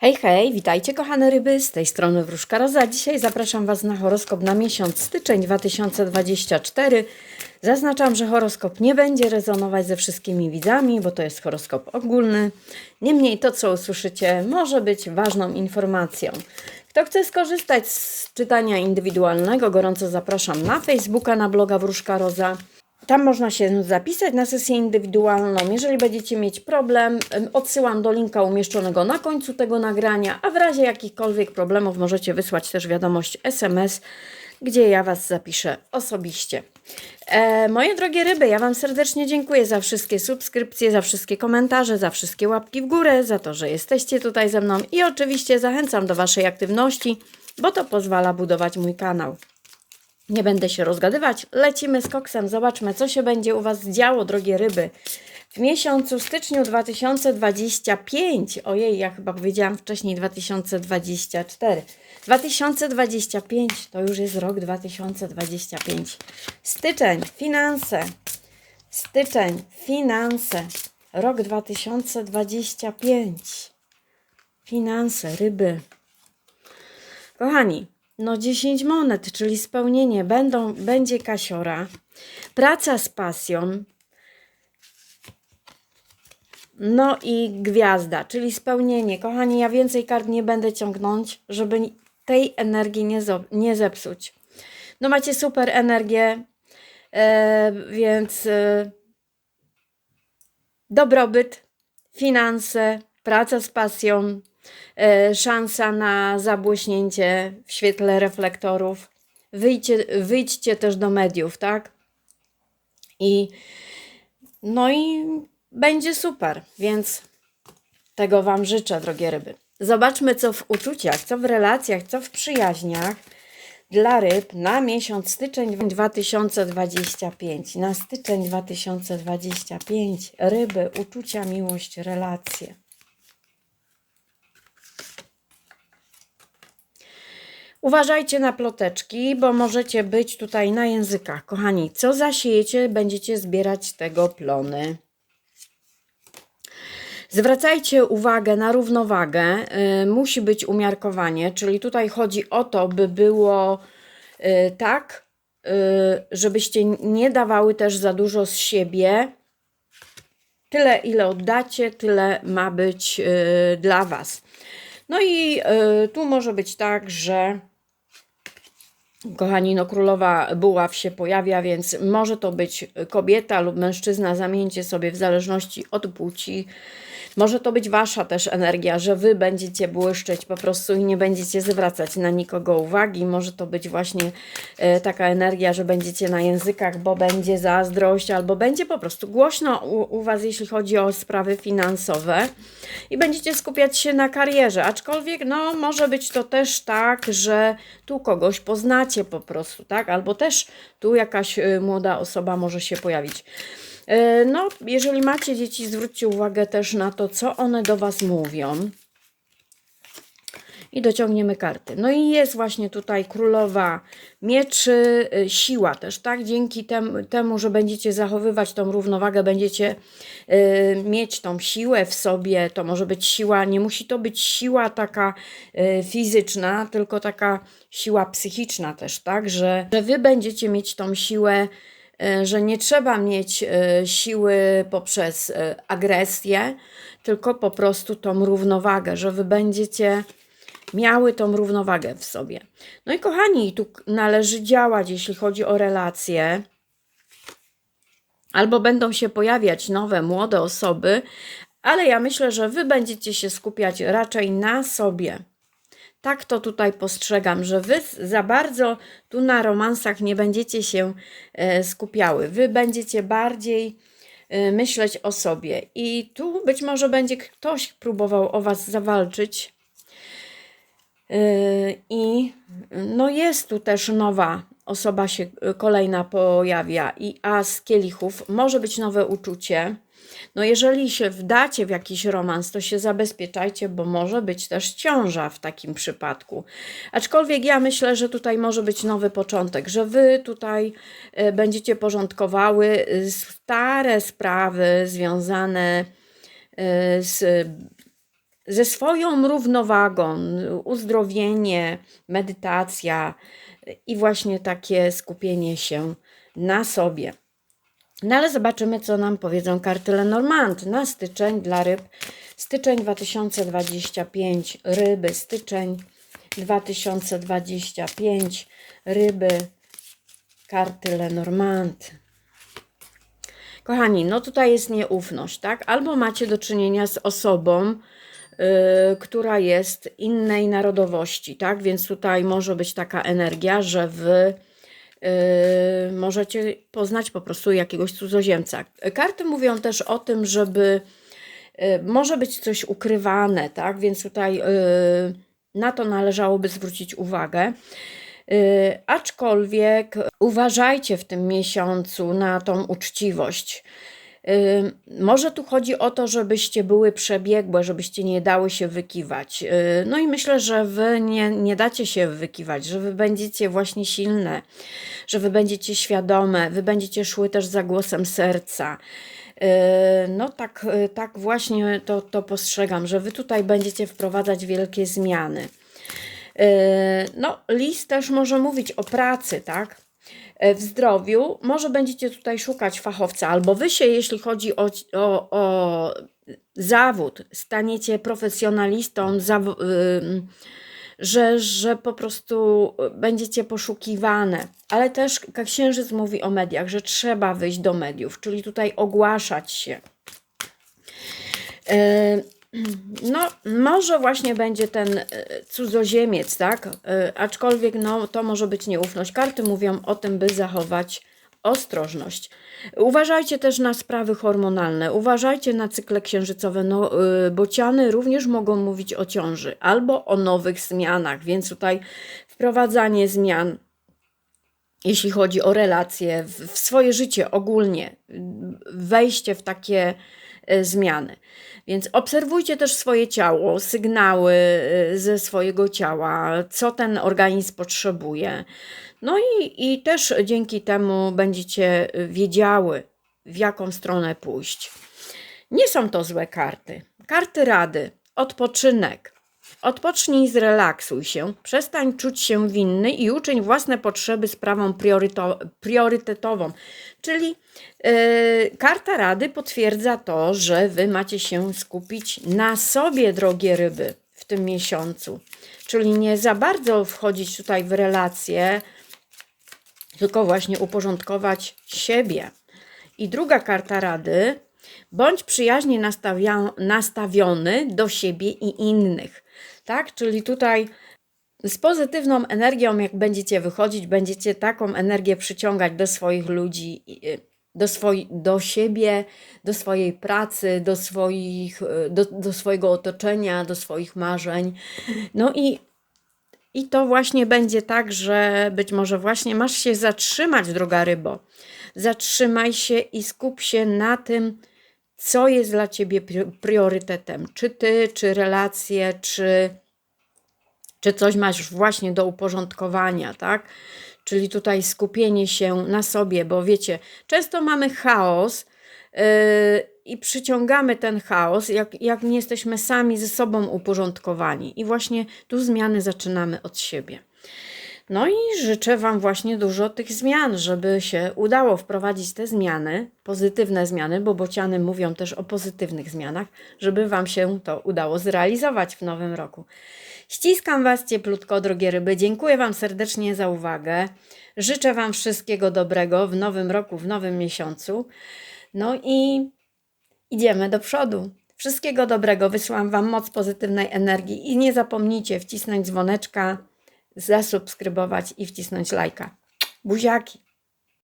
Hej, hej, witajcie kochane ryby, z tej strony Wróżka Roza. Dzisiaj zapraszam Was na horoskop na miesiąc styczeń 2024. Zaznaczam, że horoskop nie będzie rezonować ze wszystkimi widzami, bo to jest horoskop ogólny. Niemniej to, co usłyszycie, może być ważną informacją. Kto chce skorzystać z czytania indywidualnego, gorąco zapraszam na Facebooka, na bloga Wróżka Roza. Tam można się zapisać na sesję indywidualną. Jeżeli będziecie mieć problem, em, odsyłam do linka umieszczonego na końcu tego nagrania, a w razie jakichkolwiek problemów możecie wysłać też wiadomość SMS, gdzie ja Was zapiszę osobiście. E, moje drogie ryby, ja Wam serdecznie dziękuję za wszystkie subskrypcje, za wszystkie komentarze, za wszystkie łapki w górę, za to, że jesteście tutaj ze mną i oczywiście zachęcam do Waszej aktywności, bo to pozwala budować mój kanał. Nie będę się rozgadywać. Lecimy z koksem. Zobaczmy, co się będzie u Was działo, drogie ryby. W miesiącu styczniu 2025. Ojej, ja chyba powiedziałam wcześniej 2024. 2025 to już jest rok 2025. Styczeń, finanse. Styczeń, finanse. Rok 2025. Finanse, ryby. Kochani, no 10 monet, czyli spełnienie, będą, będzie kasiora, praca z pasją, no i gwiazda, czyli spełnienie. Kochani, ja więcej kart nie będę ciągnąć, żeby tej energii nie, nie zepsuć. No macie super energię, e, więc e, dobrobyt, finanse, praca z pasją, szansa na zabłyśnięcie w świetle reflektorów. Wyjdźcie, wyjdźcie też do mediów, tak? I no i będzie super, więc tego Wam życzę, drogie ryby. Zobaczmy, co w uczuciach, co w relacjach, co w przyjaźniach dla ryb na miesiąc styczeń 2025. Na styczeń 2025 ryby, uczucia, miłość, relacje. Uważajcie na ploteczki, bo możecie być tutaj na językach. Kochani, co zasiejecie, będziecie zbierać tego plony. Zwracajcie uwagę na równowagę. Y, musi być umiarkowanie, czyli tutaj chodzi o to, by było y, tak, y, żebyście nie dawały też za dużo z siebie. Tyle, ile oddacie, tyle ma być y, dla Was. No i y, tu może być tak, że kochani, no królowa buław się pojawia, więc może to być kobieta lub mężczyzna, zamieńcie sobie w zależności od płci. Może to być wasza też energia, że wy będziecie błyszczeć po prostu i nie będziecie zwracać na nikogo uwagi. Może to być właśnie e, taka energia, że będziecie na językach, bo będzie zazdrość, albo będzie po prostu głośno u, u was, jeśli chodzi o sprawy finansowe i będziecie skupiać się na karierze. Aczkolwiek, no, może być to też tak, że tu kogoś poznacie po prostu, tak? Albo też tu jakaś y, młoda osoba może się pojawić. E, No, jeżeli macie dzieci, zwróćcie uwagę też na to, co one do Was mówią. I dociągniemy karty. No i jest właśnie tutaj królowa mieczy, y, siła też, tak? Dzięki tem, temu, że będziecie zachowywać tą równowagę, będziecie y, mieć tą siłę w sobie. To może być siła, nie musi to być siła taka y, fizyczna, tylko taka siła psychiczna też, tak? Że, że wy będziecie mieć tą siłę że nie trzeba mieć siły poprzez agresję, tylko po prostu tą równowagę, że wy będziecie miały tą równowagę w sobie. No i kochani, tu należy działać, jeśli chodzi o relacje. Albo będą się pojawiać nowe, młode osoby, ale ja myślę, że wy będziecie się skupiać raczej na sobie. Tak to tutaj postrzegam, że wy za bardzo tu na romansach nie będziecie się e, skupiały. Wy będziecie bardziej e, myśleć o sobie. I tu być może będzie ktoś próbował o was zawalczyć. E, I no jest tu też nowa osoba się e, kolejna pojawia i as kielichów może być nowe uczucie. No jeżeli się wdacie w jakiś romans, to się zabezpieczajcie, bo może być też ciąża w takim przypadku. Aczkolwiek ja myślę, że tutaj może być nowy początek, że wy tutaj e, będziecie porządkowały stare sprawy związane z ze swoją równowagą, uzdrowienie, medytacja i właśnie takie skupienie się na sobie. No ale zobaczymy, co nam powiedzą karty Lenormand na styczeń dla ryb. Styczeń 2025, ryby, styczeń 2025, ryby, karty Lenormand. Kochani, no tutaj jest nieufność, tak? Albo macie do czynienia z osobą, która jest innej narodowości, tak? Więc tutaj może być taka energia, że wy yy, możecie poznać po prostu jakiegoś cudzoziemca. Karty mówią też o tym, żeby yy, może być coś ukrywane, tak? Więc tutaj na to należałoby zwrócić uwagę. Aczkolwiek uważajcie w tym miesiącu na tą uczciwość. Może tu chodzi o to, żebyście były przebiegłe, żebyście nie dały się wykiwać. Yy, no i myślę, że wy nie, nie dacie się wykiwać, że wy będziecie właśnie silne, że wy będziecie świadome, wy będziecie szły też za głosem serca. Yy, No tak, yy, tak właśnie to, to postrzegam, że wy tutaj będziecie wprowadzać wielkie zmiany. No, list też może mówić o pracy, tak? Yy, W zdrowiu może będziecie tutaj szukać fachowca, albo wy się, jeśli chodzi o, o, o zawód, staniecie profesjonalistą, zawo- ym, że, że po prostu będziecie poszukiwane. Ale też księżyc mówi o mediach, że trzeba wyjść do mediów, czyli tutaj ogłaszać się. E, No, może właśnie będzie ten e, cudzoziemiec, tak? E, Aczkolwiek no, to może być nieufność. Karty mówią o tym, by zachować ostrożność. Uważajcie też na sprawy hormonalne, uważajcie na cykle księżycowe. No, y, bociany również mogą mówić o ciąży albo o nowych zmianach, więc tutaj wprowadzanie zmian jeśli chodzi o relacje, w, swoje życie ogólnie, wejście w takie e, zmiany. Więc obserwujcie też swoje ciało, sygnały e, ze swojego ciała, co ten organizm potrzebuje. No i, i też dzięki temu będziecie wiedziały, w jaką stronę pójść. Nie są to złe karty. Karty rady, odpoczynek. Odpocznij, zrelaksuj się, przestań czuć się winny i uczyń własne potrzeby sprawą priorytetową. Czyli yy, karta rady potwierdza to, że wy macie się skupić na sobie, drogie ryby, w tym miesiącu. Czyli nie za bardzo wchodzić tutaj w relacje, tylko właśnie uporządkować siebie. I druga karta rady, bądź przyjaźnie nastawia, nastawiony do siebie i innych. Tak, czyli tutaj z pozytywną energią, jak będziecie wychodzić, będziecie taką energię przyciągać do swoich ludzi, y, do, swoi, do siebie, do swojej pracy, do, swoich, y, do, do swojego otoczenia, do swoich marzeń. No i i to właśnie będzie tak, że być może właśnie masz się zatrzymać, droga rybo. Zatrzymaj się i skup się na tym, co jest dla ciebie pri- priorytetem. Czy ty, czy relacje, czy, czy coś masz właśnie do uporządkowania, tak? Czyli tutaj skupienie się na sobie, bo wiecie, często mamy chaos yy, i przyciągamy ten chaos, jak, jak nie jesteśmy sami ze sobą uporządkowani. I właśnie tu zmiany zaczynamy od siebie. No i życzę Wam właśnie dużo tych zmian, żeby się udało wprowadzić te zmiany, pozytywne zmiany, bo bociany mówią też o pozytywnych zmianach, żeby Wam się to udało zrealizować w nowym roku. Ściskam Was cieplutko, drogie ryby. Dziękuję Wam serdecznie za uwagę. Życzę Wam wszystkiego dobrego w nowym roku, w nowym miesiącu. No i idziemy do przodu. Wszystkiego dobrego. Wysyłam Wam moc pozytywnej energii i nie zapomnijcie wcisnąć dzwoneczka, zasubskrybować i wcisnąć lajka. Buziaki!